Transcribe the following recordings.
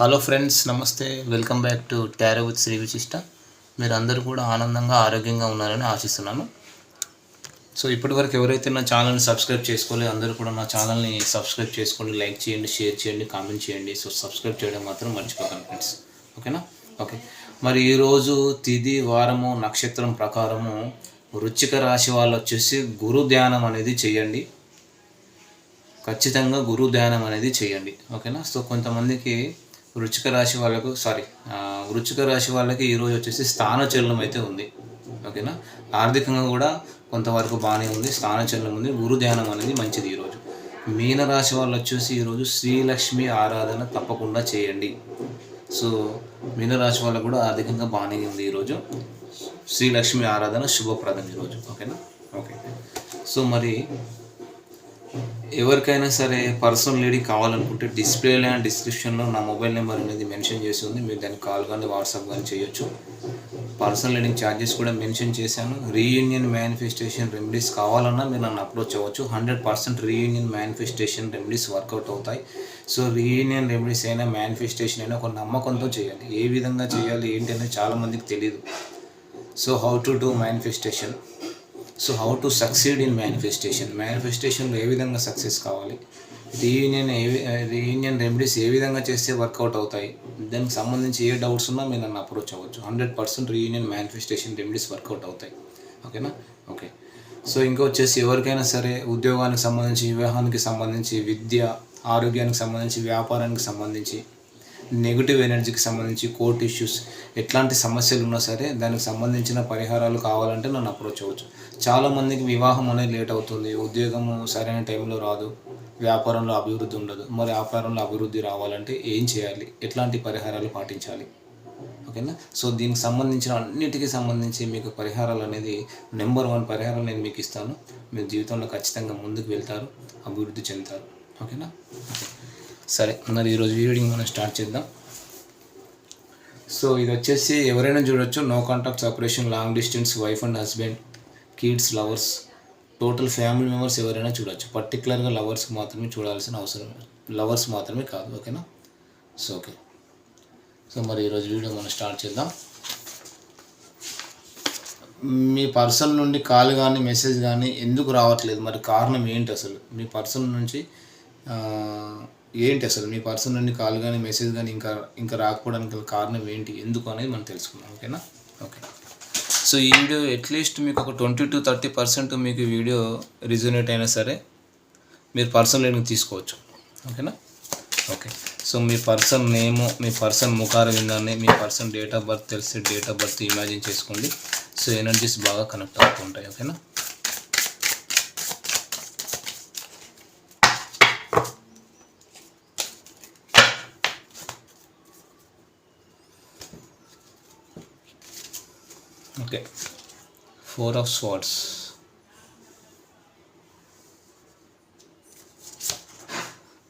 Hello friends నమస్తే. Welcome back to tarot with Shri Vishishta మీరు అందరూ కూడా ఆనందంగా ఆరోగ్యంగా ఉన్నారని ఆశిస్తున్నాను. సో ఇప్పటివరకు ఎవరైతే నా ఛానల్ని సబ్స్క్రైబ్ చేసుకోలేదు అందరూ కూడా నా ఛానల్ని సబ్స్క్రైబ్ చేసుకోండి లైక్ చేయండి షేర్ చేయండి కామెంట్ చేయండి. సో సబ్స్క్రైబ్ చేయడం మాత్రం మర్చిపోకండి ఫ్రెండ్స్ ఓకేనా ఓకే మరి ఈరోజు తిది వారము నక్షత్రం ప్రకారము వృచ్చిక రాశి వాళ్ళు వచ్చేసి గురు ధ్యానం అనేది చేయండి. ఖచ్చితంగా గురు ధ్యానం అనేది చేయండి. ఓకేనా సో కొంతమందికి వృచ్చిక రాశి వాళ్ళకు సారీ వృచ్చిక రాశి వాళ్ళకి ఈరోజు వచ్చేసి స్థానచలనం అయితే ఉంది. ఓకేనా? ఆర్థికంగా కూడా కొంతవరకు బాగానే ఉంది. స్థానచలనం ఉంది. గురు ధ్యానం అనేది మంచిది ఈరోజు మీనరాశి వాళ్ళు వచ్చేసి ఈరోజు శ్రీలక్ష్మి ఆరాధన తప్పకుండా చేయండి. సో మీనరాశి వాళ్ళకు కూడా ఆర్థికంగా బాగానే ఉంది ఈరోజు శ్రీలక్ష్మి ఆరాధన శుభప్రదం ఈరోజు ఓకేనా? ఓకే. సో మరి ఎవరికైనా సరే పర్సనల్ లీడింగ్ కావాలనుకుంటే డిస్ప్లేలో అండ్ డిస్క్రిప్షన్లో నా మొబైల్ నెంబర్ అనేది మెన్షన్ చేసి ఉంది. మీరు దానికి కాల్ కానీ వాట్సాప్ కానీ చేయొచ్చు. పర్సనల్ లీడింగ్ ఛార్జెస్ కూడా మెన్షన్ చేశాను. రీయూనియన్ మేనిఫెస్టేషన్ రెమెడీస్ కావాలన్నా మీరు నన్ను అప్రోచ్ అవ్వచ్చు. Hundred percent reunion manifestation remedies work out అవుతాయి. సో రీయూనియన్ రెమెడీస్ అయినా మేనిఫెస్టేషన్ అయినా ఒక నమ్మకంతో చేయాలి. ఏ విధంగా చేయాలి ఏంటి అనేది చాలామందికి తెలియదు so how to do manifestation so how to succeed in manifestation. మేనిఫెస్టేషన్లో ఏ విధంగా సక్సెస్ కావాలి? రీయూనియన్ ఏ రీయూనియన్ రెమెడీస్ ఏ విధంగా చేస్తే వర్కౌట్ అవుతాయి? దానికి సంబంధించి ఏ డౌట్స్ ఉన్నా మీరు నన్ను అప్రోచ్ అవ్వచ్చు. Hundred percent reunion manifestation remedies work out అవుతాయి. ఓకేనా? ఓకే. సో ఇంకా వచ్చేసి ఎవరికైనా సరే ఉద్యోగానికి సంబంధించి వివాహానికి సంబంధించి విద్య ఆరోగ్యానికి సంబంధించి వ్యాపారానికి సంబంధించి నెగిటివ్ ఎనర్జీకి సంబంధించి కోర్ట్ ఇష్యూస్ ఎట్లాంటి సమస్యలు ఉన్నా సరే దానికి సంబంధించిన పరిహారాలు కావాలంటే నన్ను అప్రోచ్ అవ్వచ్చు. చాలామందికి వివాహం అనేది లేట్ అవుతుంది ఉద్యోగం సరైన టైంలో రాదు వ్యాపారంలో అభివృద్ధి ఉండదు. మరి వ్యాపారంలో అభివృద్ధి రావాలంటే ఏం చేయాలి? ఎట్లాంటి పరిహారాలు పాటించాలి? ఓకేనా సో దీనికి సంబంధించిన అన్నిటికీ సంబంధించి మీకు పరిహారాలు అనేది నెంబర్ వన్ పరిహారం నేను మీకు ఇస్తాను. మీ జీవితంలో ఖచ్చితంగా ముందుకు వెళ్తారు అభివృద్ధి చెందుతారు. ఓకేనా సరే మరి ఈరోజు రీడింగ్ మనం స్టార్ట్ చేద్దాం. సో ఇది వచ్చేసి ఎవరైనా చూడొచ్చు no contact separation long distance wife and husband kids lovers total family members ఎవరైనా చూడొచ్చు. పర్టికులర్గా లవర్స్ మాత్రమే చూడాల్సిన అవసరం లవర్స్ మాత్రమే కాదు ఓకేనా? So okay. సో మరి ఈరోజు వీడియో మనం స్టార్ట్ చేద్దాం. మీ పర్సన్ నుండి కాల్ కానీ మెసేజ్ కానీ ఎందుకు రావట్లేదు? మరి కారణం ఏంటి అసలు? మీ పర్సన్ నుంచి ఏంటి అసలు? మీ పర్సన్ నుండి కాల్ కానీ మెసేజ్ కానీ ఇంకా ఇంకా రాకపోవడానికి కారణం ఏంటి? ఎందుకు అనేది మనం తెలుసుకుందాం ఓకేనా? ఓకే. సో ఈ వీడియో అట్లీస్ట్ మీకు ఒక ట్వంటీ టు థర్టీ పర్సెంట్ మీకు ఈ వీడియో రిజనేట్ అయినా సరే మీరు పర్సన్ లేని తీసుకోవచ్చు ఓకేనా? ఓకే. సో మీ పర్సన్ నేము మీ పర్సన్ ముఖార విందాన్ని మీ పర్సన్ డేట్ ఆఫ్ బర్త్ తెలిసి డేట్ ఆఫ్ బర్త్ ఇమాజిన్ చేసుకోండి. సో ఎనర్జీస్ బాగా కనెక్ట్ అవుతూ ఉంటాయి ఓకేనా? Okay. Four of swords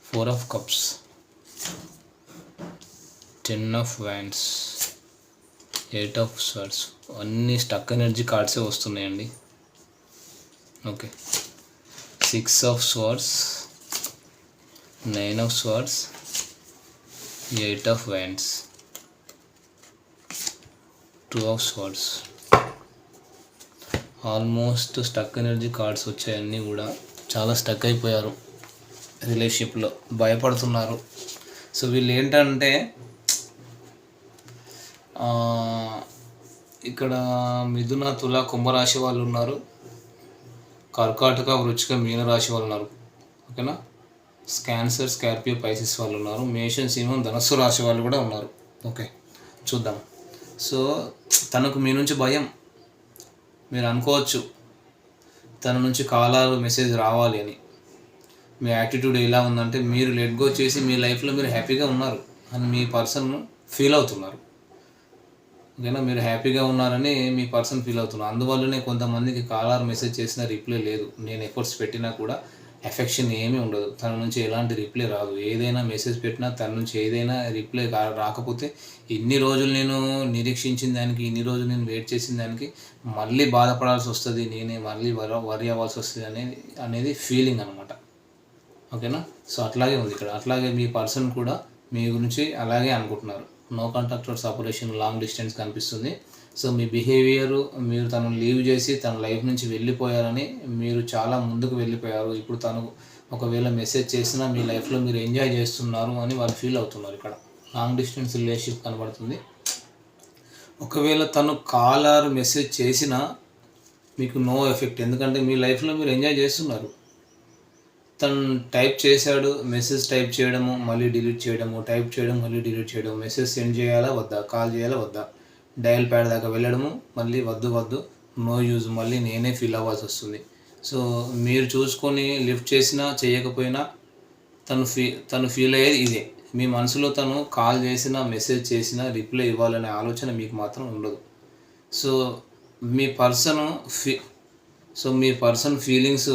four of cups ten of wands eight of swords అన్ని స్టక్ ఎనర్జీ కార్డ్సే వస్తున్నాయండి. Okay. Six of swords nine of swords eight of wands two of swords almost stuck energy cards వచ్చాయన్నీ కూడా చాలా stuck అయిపోయారు రిలేషన్షిప్లో. భయపడుతున్నారు. So వీళ్ళు ఏంటంటే ఇక్కడ మిథున తుల కుంభరాశి వాళ్ళు ఉన్నారు. కర్కాటక వృచ్చిక మీన రాశి వాళ్ళు ఉన్నారు. ఓకేనా? క్యాన్సర్ స్కార్పియో పైసిస్ వాళ్ళు ఉన్నారు. మేషన్ సింహం ధనస్సు రాశి వాళ్ళు కూడా ఉన్నారు. ఓకే చూద్దాం. సో తనకు మీ నుంచి భయం. మీరు అనుకోవచ్చు తన నుంచి కాలాలు మెసేజ్ రావాలి అని. మీ యాటిట్యూడ్ ఎలా ఉందంటే మీరు లెట్ గో చేసి మీ లైఫ్లో మీరు హ్యాపీగా ఉన్నారు అని మీ పర్సన్ ఫీల్ అవుతున్నారు. ఓకేనా? మీరు హ్యాపీగా ఉన్నారని మీ పర్సన్ ఫీల్ అవుతున్నారు. అందువల్లనే కొంతమందికి కాలర్ మెసేజ్ చేసిన రిప్లై లేదు. నేను ఎఫర్ట్స్ పెట్టినా కూడా ఎఫెక్షన్ ఏమీ ఉండదు. తన నుంచి ఎలాంటి రిప్లై రాదు. ఏదైనా మెసేజ్ పెట్టినా తన నుంచి ఏదైనా రిప్లై రాకపోతే ఇన్ని రోజులు నేను నిరీక్షించిన దానికి ఇన్ని రోజులు నేను వెయిట్ చేసిన దానికి మళ్ళీ బాధపడాల్సి వస్తుంది. నేనే మళ్ళీ వర వరి అవ్వాల్సి వస్తుంది అనేది అనేది ఫీలింగ్ అనమాట ఓకేనా? సో అట్లాగే ఉంది ఇక్కడ. అట్లాగే మీ పర్సన్ కూడా మీ గురించి అలాగే అనుకుంటున్నారు. No contact separation long distance కనిపిస్తుంది. సో మీ బిహేవియర్ మీరు తను లీవ్ చేసి తన లైఫ్ నుంచి వెళ్ళిపోయారని మీరు చాలా ముందుకు వెళ్ళిపోయారు. ఇప్పుడు తను ఒకవేళ మెసేజ్ చేసినా మీ లైఫ్లో మీరు ఎంజాయ్ చేస్తున్నారు అని వాళ్ళు ఫీల్ అవుతున్నారు ఇక్కడ. లాంగ్ డిస్టెన్స్ రిలేషన్షిప్ కనబడుతుంది. ఒకవేళ తను కాల్ ఆర్ మెసేజ్ చేసినా మీకు నో ఎఫెక్ట్. ఎందుకంటే మీ లైఫ్లో మీరు ఎంజాయ్ చేస్తున్నారు. తను టైప్ చేశాడు మెసేజ్ టైప్ చేయడము మళ్ళీ డిలీట్ చేయడము టైప్ చేయడం మళ్ళీ డిలీట్ చేయడం మెసేజ్ సెండ్ చేయాలా వద్దా కాల్ చేయాలా వద్దా? డయల్ ప్యాడ్ దాకా వెళ్ళడము మళ్ళీ వద్దు వద్దు నో యూజ్ మళ్ళీ నేనే ఫీల్ అవ్వాల్సి వస్తుంది. సో మీరు చూసుకొని లిఫ్ట్ చేసినా చేయకపోయినా తను ఫీ తను ఫీల్ అయ్యేది ఇదే. మీ మనసులో తను కాల్ చేసినా మెసేజ్ చేసినా రిప్లై ఇవ్వాలనే ఆలోచన మీకు మాత్రం ఉండదు. సో మీ పర్సన్ ఫీ సో మీ పర్సన్ ఫీలింగ్స్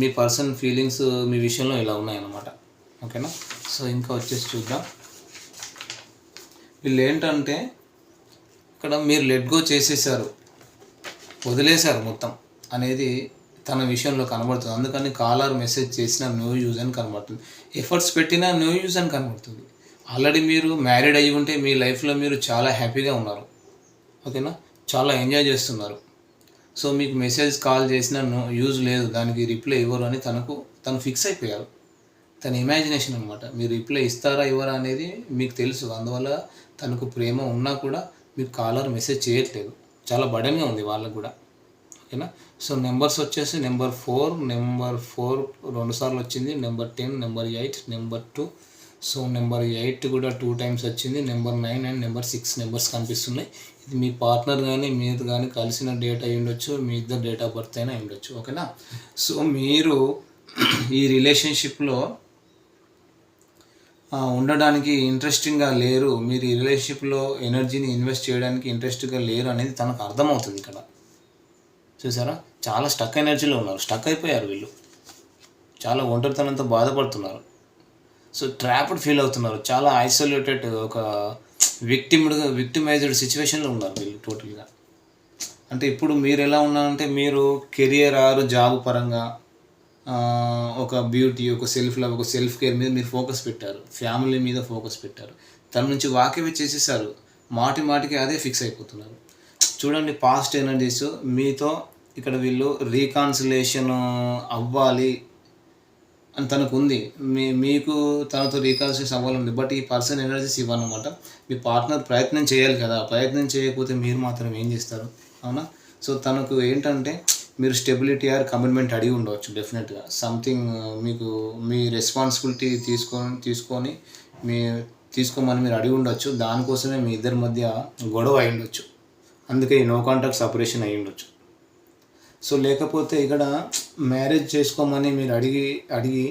మీ పర్సన్ ఫీలింగ్స్ మీ విషయంలో ఇలా ఉన్నాయన్నమాట. ఓకేనా? సో ఇంకా వచ్చేసి చూద్దాం. వీళ్ళు ఏంటంటే ఇక్కడ మీరు లెట్ గో చేసేసారు వదిలేశారు మొత్తం అనేది తన విషయంలో కనబడుతుంది. అందుకని కాలర్ మెసేజ్ చేసినా నో యూజ్ అని కనబడుతుంది. ఎఫర్ట్స్ పెట్టినా నో యూజ్ అని కనబడుతుంది. ఆల్రెడీ మీరు మ్యారీడ్ అయ్యి ఉంటే మీ లైఫ్లో మీరు చాలా హ్యాపీగా ఉన్నారు. ఓకేనా? చాలా ఎంజాయ్ చేస్తున్నారు. సో మీకు మెసేజ్ కాల్ చేసినా నో యూజ్ లేదు. దానికి రిప్లై ఇవ్వరు అని తనకు తను ఫిక్స్ అయిపోయారు. తన ఇమాజినేషన్ అనమాట మీరు రిప్లై ఇస్తారా ఇవ్వరా అనేది మీకు తెలుసు. అందువల్ల తనకు ప్రేమ ఉన్నా కూడా మీకు కాలర్ మెసేజ్ చేయట్లేదు. చాలా బడన్గా ఉంది వాళ్ళకు కూడా. ఓకేనా? సో నెంబర్స్ వచ్చేసి నెంబర్ ఫోర్ నెంబర్ ఫోర్ రెండు సార్లు వచ్చింది number ten number eight number two. So number eight కూడా టూ టైమ్స్ వచ్చింది number nine and number six numbers కనిపిస్తున్నాయి. ఇది మీ పార్ట్నర్ కానీ మీరు కానీ కలిసిన డేట్ అయి ఉండొచ్చు మీ ఇద్దరు డేట్ ఆఫ్ బర్త్ అయినా ఉండొచ్చు. ఓకేనా? సో మీరు ఈ రిలేషన్షిప్లో ఉండడానికి ఇంట్రెస్టింగ్గా లేరు. మీరు ఈ రిలేషన్షిప్లో ఎనర్జీని ఇన్వెస్ట్ చేయడానికి ఇంట్రెస్ట్గా లేరు అనేది తనకు అర్థమవుతుంది ఇక్కడ. చూసారా? చాలా స్టక్ ఎనర్జీలో ఉన్నారు. స్టక్ అయిపోయారు వీళ్ళు. చాలా ఒంటరితనంతో బాధపడుతున్నారు. సో ట్రాప్డ్ ఫీల్ అవుతున్నారు. చాలా ఐసోలేటెడ్ ఒక విక్టిమ్డ్గా విక్టిమైజ్డ్ సిచ్యువేషన్లో ఉన్నారు వీళ్ళు టోటల్గా అంటే ఇప్పుడు మీరు ఎలా ఉన్నారంటే మీరు కెరియర్ ఆరు జాబ్ పరంగా ఒక బ్యూటీ ఒక సెల్ఫ్ లవ్ ఒక సెల్ఫ్ కేర్ మీద మీరు ఫోకస్ పెట్టారు. ఫ్యామిలీ మీద ఫోకస్ పెట్టారు. తన నుంచి వాక్యవి చేసేసారు. మాటి మాటికి అదే ఫిక్స్ అయిపోతున్నారు. చూడండి పాస్ట్ ఎనర్జీస్ మీతో ఇక్కడ వీళ్ళు రీకాన్సిలేషన్ అవ్వాలి అని తనకు ఉంది మీ మీకు తనతో రీకాన్సిలేషన్ అవ్వాలండి బట్ ఈ పర్సన్ ఎనర్జీస్ ఇవ్వనమాట మీ పార్ట్నర్ ప్రయత్నం చేయాలి కదా. ప్రయత్నం చేయకపోతే మీరు మాత్రం ఏం చేస్తారు? అవునా? సో తనకు ఏంటంటే మీరు స్టెబిలిటీ ఆర్ కమిట్మెంట్ అడిగి ఉండవచ్చు డెఫినెట్గా సంథింగ్ uh, మీకు మీ రెస్పాన్సిబిలిటీ తీసుకొని తీసుకొని మీ తీసుకోమని మీరు అడిగి ఉండొచ్చు. దానికోసమే మీ ఇద్దరి మధ్య గొడవ అయి ఉండొచ్చు. అందుకే నో కాంటాక్ట్ సపరేషన్ అయి ఉండొచ్చు. సో లేకపోతే ఇక్కడ మ్యారేజ్ చేసుకోమని మీరు అడిగి అడిగి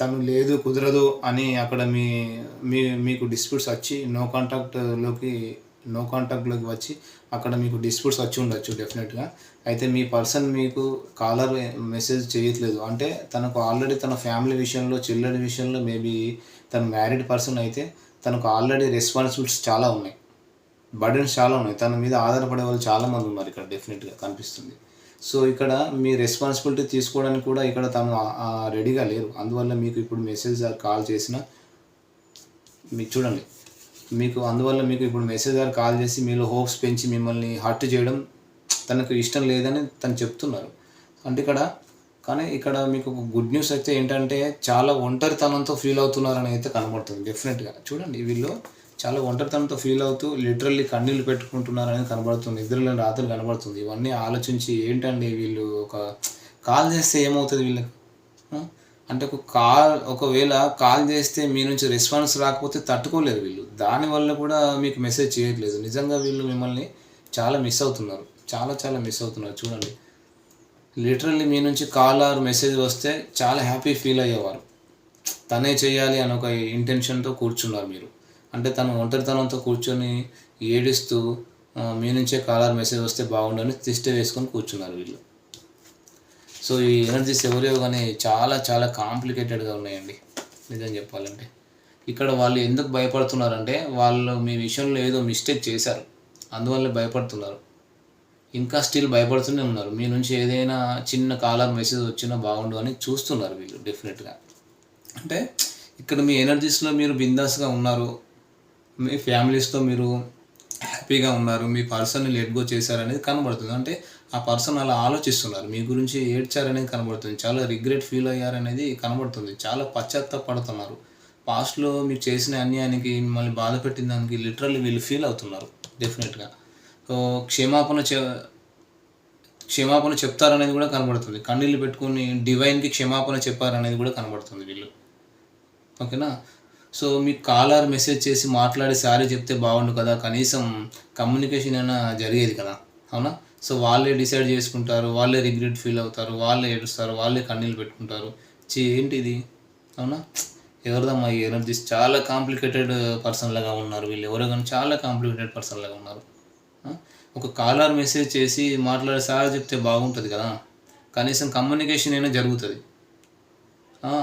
తను లేదు కుదరదు అని అక్కడ మీ మీ మీకు డిస్ప్యూట్స్ వచ్చి నో కాంటాక్ట్లోకి నో కాంటాక్ట్లోకి వచ్చి అక్కడ మీకు డిస్ప్యూట్స్ వచ్చి ఉండొచ్చు డెఫినెట్గా అయితే మీ పర్సన్ మీకు కాలర్ మెసేజ్ చేయట్లేదు. అంటే తనకు ఆల్రెడీ తన ఫ్యామిలీ విషయంలో చిల్డ్రన్ విషయంలో మేబీ తను మ్యారీడ్ పర్సన్ అయితే తనకు ఆల్రెడీ రెస్పాన్సిబిలిటీస్ చాలా ఉన్నాయి. బర్డెన్స్ చాలా ఉన్నాయి. తన మీద ఆధారపడే వాళ్ళు చాలామంది ఉన్నారు ఇక్కడ డెఫినెట్గా కనిపిస్తుంది. సో ఇక్కడ మీ రెస్పాన్సిబిలిటీ తీసుకోవడానికి కూడా ఇక్కడ తను రెడీగా లేరు. అందువల్ల మీకు ఇప్పుడు మెసేజ్ కాల్ చేసిన మీకు చూడండి. మీకు అందువల్ల మీకు ఇప్పుడు మెసేజ్ గారు కాల్ చేసి మీలో హోప్స్ పెంచి మిమ్మల్ని హర్ట్ చేయడం తనకు ఇష్టం లేదని తను చెప్తున్నారు. అంటే ఇక్కడ కానీ ఇక్కడ మీకు గుడ్ న్యూస్ అయితే ఏంటంటే చాలా ఒంటరితనంతో ఫీల్ అవుతున్నారని అయితే కనబడుతుంది డెఫినెట్గా చూడండి వీళ్ళు చాలా ఒంటరితనంతో ఫీల్ అవుతూ లిటరల్లీ కన్నీళ్ళు పెట్టుకుంటున్నారని కనబడుతుంది ఇద్దరు రాత్రులు కనబడుతుంది. ఇవన్నీ ఆలోచించి ఏంటండి వీళ్ళు ఒక కాల్ చేస్తే ఏమవుతుంది వీళ్ళకి? అంటే ఒక కాల్ ఒకవేళ కాల్ చేస్తే మీ నుంచి రెస్పాన్స్ రాకపోతే తట్టుకోలేరు వీళ్ళు. దానివల్ల కూడా మీకు మెసేజ్ చేయట్లేదు. నిజంగా వీళ్ళు మిమ్మల్ని చాలా మిస్ అవుతున్నారు. చాలా చాలా మిస్ అవుతున్నారు. చూడండి. లిటరల్లీ మీ నుంచి కాల్ ఆర్ మెసేజ్ వస్తే చాలా హ్యాపీ ఫీల్ అయ్యేవారు. తనే చేయాలి అని ఒక ఇంటెన్షన్తో కూర్చున్నారు మీరు. అంటే తను ఒంటరితనంతో కూర్చొని ఏడుస్తూ మీ నుంచే కాలర్ మెసేజ్ వస్తే బాగుండని తిష్ట వేసుకొని కూర్చున్నారు వీళ్ళు. సో ఈ ఎనర్జీస్ ఎవరియో కానీ చాలా చాలా కాంప్లికేటెడ్గా ఉన్నాయండి. నిజం చెప్పాలంటే. ఇక్కడ వాళ్ళు ఎందుకు భయపడుతున్నారంటే వాళ్ళు మీ విషయంలో ఏదో మిస్టేక్ చేశారు. అందువల్ల భయపడుతున్నారు. ఇంకా స్టిల్ భయపడుతూనే ఉన్నారు. మీ నుంచి ఏదైనా చిన్న కాలర్ మెసేజ్ వచ్చినా బాగుండు అని చూస్తున్నారు వీళ్ళు డెఫినెట్గా అంటే ఇక్కడ మీ ఎనర్జీస్లో మీరు బిందాస్గా ఉన్నారు. మీ ఫ్యామిలీస్తో మీరు హ్యాపీగా ఉన్నారు. మీ పర్సన్ని లెట్ గో చేశారనేది కనబడుతుంది. అంటే ఆ పర్సన్ అలా ఆలోచిస్తున్నారు. మీ గురించి ఏడ్చారనేది కనబడుతుంది. చాలా రిగ్రెట్ ఫీల్ అయ్యారనేది కనబడుతుంది. చాలా పశ్చాత్తాపడుతున్నారు. పాస్ట్లో మీరు చేసిన అన్యాయానికి మిమ్మల్ని బాధ పెట్టిన దానికి లిటరల్లీ వీళ్ళు ఫీల్ అవుతున్నారు. డెఫినెట్గా క్షమాపణ చె క్షమాపణ చెప్తారనేది కూడా కనబడుతుంది. కన్నీళ్ళు పెట్టుకుని డివైన్కి క్షమాపణ చెప్పారనేది కూడా కనబడుతుంది వీళ్ళు. ఓకేనా? సో మీకు కాలర్ మెసేజ్ చేసి మాట్లాడి సారీ చెప్తే బాగుండు కదా కనీసం కమ్యూనికేషన్ అయినా జరిగేది కదా అవునా? సో వాళ్ళే డిసైడ్ చేసుకుంటారు వాళ్ళే రిగ్రెట్ ఫీల్ అవుతారు వాళ్ళే ఏడుస్తారు వాళ్ళే కన్నీళ్ళు పెట్టుకుంటారు. చీ ఏంటిది? అవునా? ఎవరిదమ్మా ఈ ఎనర్జీస్? చాలా కాంప్లికేటెడ్ పర్సన్ లాగా ఉన్నారు వీళ్ళు. ఎవరో కానీ చాలా కాంప్లికేటెడ్ పర్సన్ లాగా ఉన్నారు. ఒక కాలర్ మెసేజ్ చేసి మాట్లాడే సార్ చెప్తే బాగుంటుంది కదా. కనీసం కమ్యూనికేషన్ అయినా జరుగుతుంది.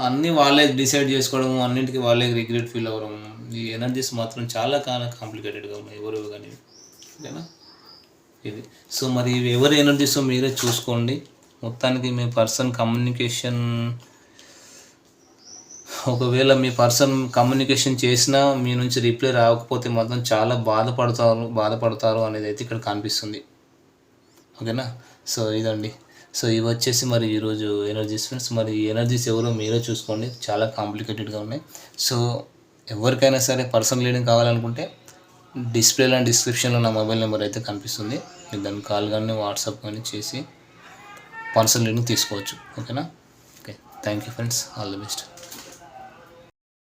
అన్నీ వాళ్ళే డిసైడ్ చేసుకోవడము అన్నింటికి వాళ్ళే రిగ్రెట్ ఫీల్ అవ్వడం ఈ ఎనర్జీస్ మాత్రం చాలా చాలా కాంప్లికేటెడ్గా ఉన్నాయి. ఎవరు కానీ. ఓకేనా? ఇది. సో మరి ఎవరి ఎనర్జీస్ మీరే చూసుకోండి. మొత్తానికి మీ పర్సన్ కమ్యూనికేషన్ ఒకవేళ మీ పర్సన్ కమ్యూనికేషన్ చేసినా మీ నుంచి రిప్లై రాకపోతే మాత్రం చాలా బాధపడతారు బాధపడతారు అనేది అయితే ఇక్కడ కనిపిస్తుంది. ఓకేనా? సో ఇదండి. సో ఇవి వచ్చేసి మరి ఈరోజు ఎనర్జీస్ ఫ్రెండ్స్. మరి ఎనర్జీస్ ఎవరో మీరే చూసుకోండి. చాలా కాంప్లికేటెడ్గా ఉన్నాయి. సో ఎవరికైనా సరే పర్సనల్ రీడింగ్ కావాలనుకుంటే డిస్ప్లేలో అండ్ డిస్క్రిప్షన్లో నా మొబైల్ నెంబర్ అయితే కనిపిస్తుంది. మీరు దాన్ని కాల్ కానీ వాట్సాప్ కానీ చేసి పర్సనల్ రీడింగ్ తీసుకోవచ్చు. ఓకేనా? Okay. Thank you friends. All the best.